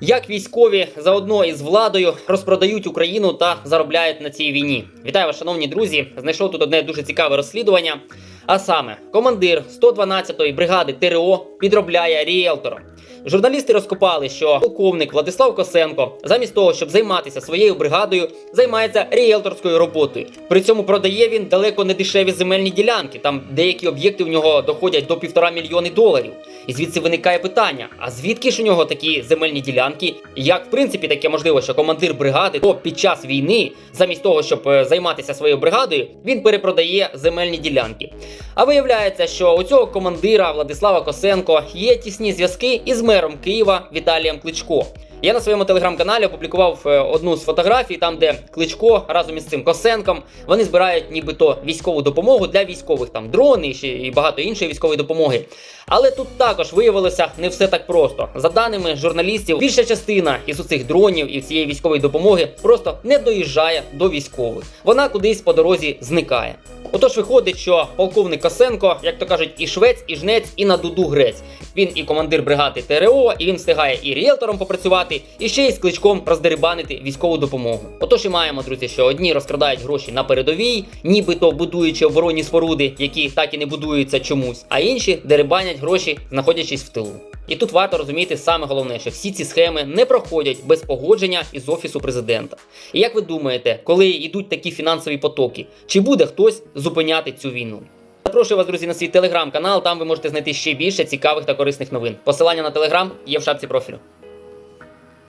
Як військові заодно із владою розпродають Україну та заробляють на цій війні? Вітаю вас, шановні друзі! Знайшов тут одне дуже цікаве розслідування. А саме, командир 112-ї бригади ТРО підробляє ріелтором. Журналісти розкопали, що полковник Владислав Косенко, замість того, щоб займатися своєю бригадою, займається ріелторською роботою. При цьому продає він далеко не дешеві земельні ділянки. Там деякі об'єкти в нього доходять до півтора мільйони доларів. І звідси виникає питання: а звідки ж у нього такі земельні ділянки? Як в принципі таке можливо, що командир бригади то під час війни, замість того, щоб е, займатися своєю бригадою, він перепродає земельні ділянки. А виявляється, що у цього командира Владислава Косенко є тісні зв'язки із мером Києва Віталієм Кличко. Я на своєму телеграм-каналі опублікував е, одну з фотографій, там де Кличко разом із цим Косенком вони збирають нібито військову допомогу для військових, там дрони і багато іншої військової допомоги. Але тут також виявилося не все так просто. За даними журналістів, більша частина із цих дронів і цієї військової допомоги просто не доїжджає до військових. Вона кудись по дорозі зникає. Отож виходить, що полковник Косенко, як то кажуть, і швець, і жнець, і на дуду грець. Він і командир бригади ТРО, і він встигає і ріелтором попрацювати, і ще й з кличком роздерибанити військову допомогу. Отож і маємо, друзі, що одні розкрадають гроші на передовій, нібито будуючи оборонні споруди, які так і не будуються чомусь, а інші дерибанять гроші, знаходячись в тилу. І тут варто розуміти саме головне, що всі ці схеми не проходять без погодження із офісу президента. І як ви думаєте, коли йдуть такі фінансові потоки, чи буде хтось зупиняти цю війну? Запрошую вас, друзі, на свій телеграм-канал. Там ви можете знайти ще більше цікавих та корисних новин. Посилання на телеграм є в шапці профілю.